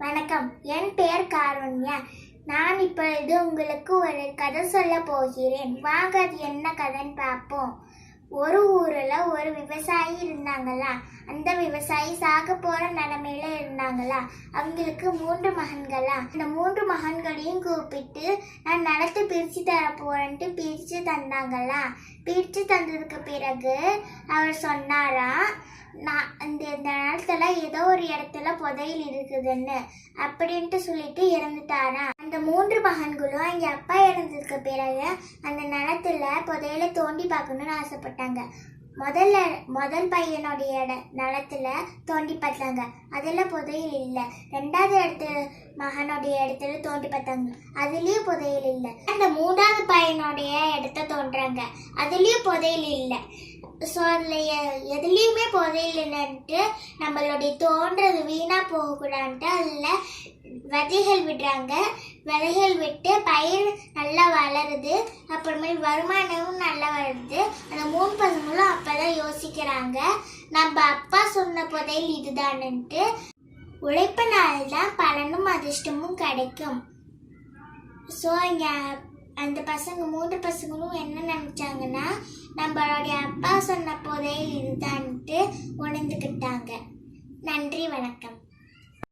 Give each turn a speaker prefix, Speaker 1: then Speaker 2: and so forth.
Speaker 1: வணக்கம். என் பெயர் காருண்யா. நான் இப்பொழுது உங்களுக்கு ஒரு கதை சொல்ல போகிறேன். வாங்க அது என்ன கதைன்னு பார்ப்போம். ஒரு ஊரில் ஒரு விவசாயி இருந்தாங்களா? அந்த விவசாயி சாக போகிற நிலமையில இருந்தாங்களா அவங்களுக்கு மூன்று மகன்களா? அந்த மூன்று மகன்களையும் கூப்பிட்டு நான் நிலத்தை பிரித்து தர போறேன்ட்டு பிரித்து தந்தாங்களா? பிரித்து தந்ததுக்கு பிறகு அவர் சொன்னாரா நான் இந்த இந்த நிலத்துல ஏதோ ஒரு இடத்துல புதையல் இருக்குதுன்னு அப்படின்ட்டு சொல்லிட்டு இறந்துட்டாரா? அந்த மூன்று மகன்களும் எங்க அப்பா இறந்ததுக்கு பிறகு அந்த நிலத்துல புதையில தோண்டி பார்க்கணும்னு ஆசைப்பட்டாங்க. முதல்ல முதல் பையனுடைய இட- நிலத்துல தோண்டி பார்த்தாங்க அதெல்லாம் புதையல் இல்லை. ரெண்டாவது இடத்துல மகனுடைய இடத்துல தோண்டி பார்த்தாங்க அதுலேயும் புதையல் இல்லை. அந்த மூணாவது பையனுடைய இடத்த தோன்றாங்க. அதுலேயும் புதையல் இல்லை. ஸோ அதில் எதுலேயுமே புதையல் இல்லைன்ட்டு நம்மளுடைய தோன்றது வீணாக போகக்கூடாதுன்ட்டு அதில் விதைகள் விடுறாங்க. விதைகள் விட்டு பயிர் நல்லா வளருது. அப்புறமே வருமானமும் நல்லா வருது. மூணு பசங்களும் அப்போ தான் யோசிக்கிறாங்க. நம்ம அப்பா சொன்ன புதையல் இதுதான்ட்டு உழைப்பினால தான் பலனும் அதிர்ஷ்டமும் கிடைக்கும். ஸோ இங்கே அந்த பசங்க மூன்று பசங்களும் என்ன நினச்சாங்கன்னா நம்மளுடைய அப்பா சொன்ன புதையல் இதுதான்ட்டு உணர்ந்துக்கிட்டாங்க நன்றி வணக்கம்.